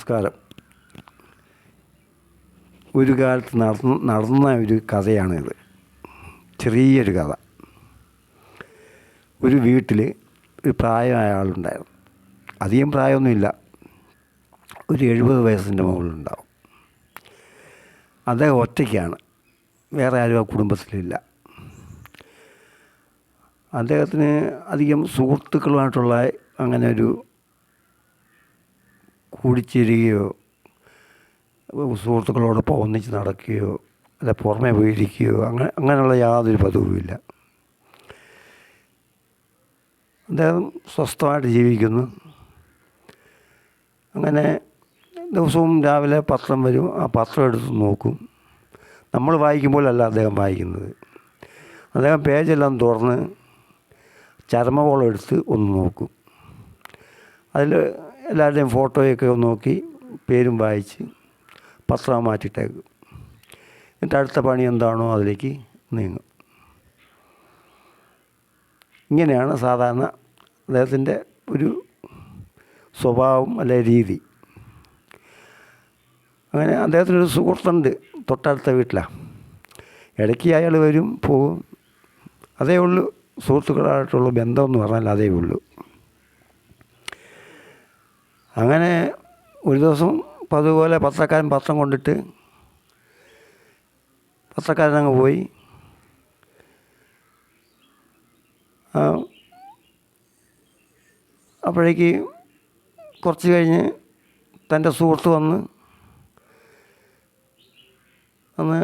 നമസ്കാരം. ഒരു കാലത്ത് നടന്ന നടന്ന ഒരു കഥയാണിത്. ചെറിയൊരു കഥ. ഒരു വീട്ടിൽ ഒരു പ്രായമായ ആളുണ്ടായിരുന്നു. അധികം പ്രായമൊന്നുമില്ല. ഒരു എഴുപത് വയസ്സിന്റെ മുകളിലുണ്ടാവും. അദ്ദേഹം ഒറ്റയ്ക്കാണ്. വേറെ ആരും ആ കുടുംബത്തിലില്ല. അദ്ദേഹത്തിന് അധികം സുഹൃത്തുക്കളുമായിട്ടുള്ള അങ്ങനെ ഒരു കൂടിച്ചേരുകയോ സുഹൃത്തുക്കളോടൊപ്പം ഒന്നിച്ച് നടക്കുകയോ അല്ല പുറമെ പോയിരിക്കുകയോ അങ്ങനെ അങ്ങനെയുള്ള യാതൊരു പതിവുമില്ല. അദ്ദേഹം സ്വസ്ഥമായിട്ട് ജീവിക്കുന്നു. അങ്ങനെ ദിവസവും രാവിലെ പത്രം വരും ആ പത്രം എടുത്ത് നോക്കും. നമ്മൾ വായിക്കുമ്പോഴല്ല അദ്ദേഹം വായിക്കുന്നത്. അദ്ദേഹം പേജെല്ലാം തുറന്ന് ചരമകോളം എടുത്ത് ഒന്ന് നോക്കും. അതിൽ എല്ലാവരുടെയും ഫോട്ടോയൊക്കെ നോക്കി പേരും വായിച്ച് പത്രം മാറ്റിയിട്ടേക്കും എന്നിട്ട് അടുത്ത പണി എന്താണോ അതിലേക്ക് നീങ്ങും. ഇങ്ങനെയാണ് സാധാരണ അദ്ദേഹത്തിന്റെ ഒരു സ്വഭാവം അല്ലെ രീതി. അങ്ങനെ അദ്ദേഹത്തിനൊരു സുഹൃത്തുണ്ട് തൊട്ടടുത്ത വീട്ടിലാണ് ഇടയ്ക്ക് അയാൾ വരും പോകും. അതേ ഉള്ളൂ സുഹൃത്തുക്കളായിട്ടുള്ള ബന്ധം എന്ന് പറഞ്ഞാൽ അതേ ഉള്ളൂ. അങ്ങനെ ഒരു ദിവസം പതുപോലെ പത്രക്കാരൻ പത്രം കൊണ്ടിട്ട് പത്രക്കാരൻ അങ്ങ് പോയി. അപ്പോഴേക്ക് കുറച്ച് കഴിഞ്ഞ് തന്റെ സുഹൃത്ത് വന്ന് അന്ന്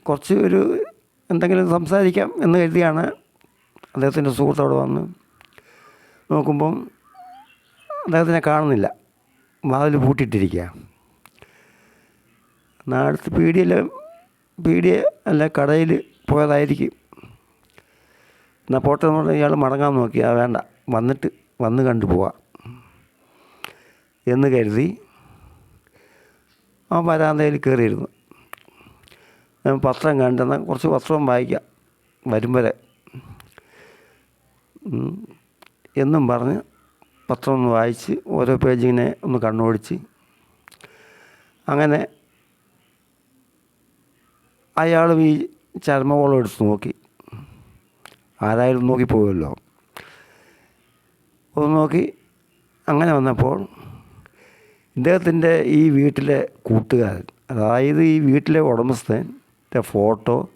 കുറച്ച് ഒരു എന്തെങ്കിലും സംസാരിക്കാം എന്ന് കരുതിയാണ് അദ്ദേഹത്തിന്റെ സുഹൃത്ത് അവിടെ വന്ന്. നോക്കുമ്പം അദ്ദേഹത്തിനെ കാണുന്നില്ല. വാതിൽ പൂട്ടിയിട്ടിരിക്കുക നാടത്ത് പീടിയയിൽ പീടിയ അല്ല കടയിൽ പോയതായിരിക്കും. എന്നാൽ പോട്ടെ എന്ന് പറഞ്ഞാൽ ഇയാൾ മടങ്ങാൻ നോക്കി. ആ വേണ്ട വന്നിട്ട് വന്ന് കണ്ടു പോവാം. എന്ന് കരുതി ആ വരാന്തയിൽ കയറിയിരുന്നു. പത്രം കണ്ടെന്നാൽ കുറച്ച് പത്രം വായിക്കാം വരും വരെ. എന്നും പറഞ്ഞ് പത്രം ഒന്ന് വായിച്ച് ഓരോ പേജ് ഇങ്ങനെ ഒന്ന് കണ്ണോടിച്ച്. അങ്ങനെ അയാളും ഈ ചർമ്മകോളം എടുത്ത് നോക്കി. ആരായാലും നോക്കി പോകുമല്ലോ ഒന്ന് നോക്കി. അങ്ങനെ വന്നപ്പോൾ ഇദ്ദേഹത്തിന്റെ ഈ വീട്ടിലെ കൂട്ടുകാരൻ അതായത് ഈ വീട്ടിലെ ഉടമസ്ഥന്റെ ഫോട്ടോ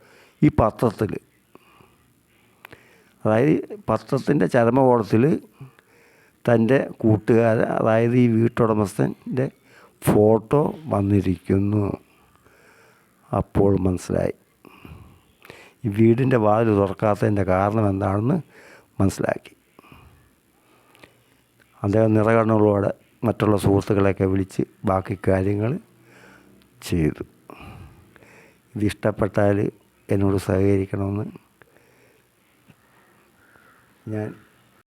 ഈ പത്രത്തിൽ. അതായത് പത്രത്തിന്റെ ചരമകോളത്തിൽ തന്റെ കൂട്ടുകാരൻ അതായത് ഈ വീട്ടുടമസ്ഥന്റെ ഫോട്ടോ വന്നിരിക്കുന്നു. അപ്പോൾ മനസ്സിലായി. ഈ വീടിന്റെ വാതിൽ തുറക്കാത്തതിന്റെ കാരണം എന്താണെന്ന് മനസ്സിലാക്കി. അദ്ദേഹം നിറകണ്ണുകളോടെ മറ്റുള്ള സുഹൃത്തുക്കളെയൊക്കെ വിളിച്ച് ബാക്കി കാര്യങ്ങൾ ചെയ്തു. ഇതിഷ്ടപ്പെട്ടാൽ എന്നോട് സഹകരിക്കണമെന്ന് ഞാൻ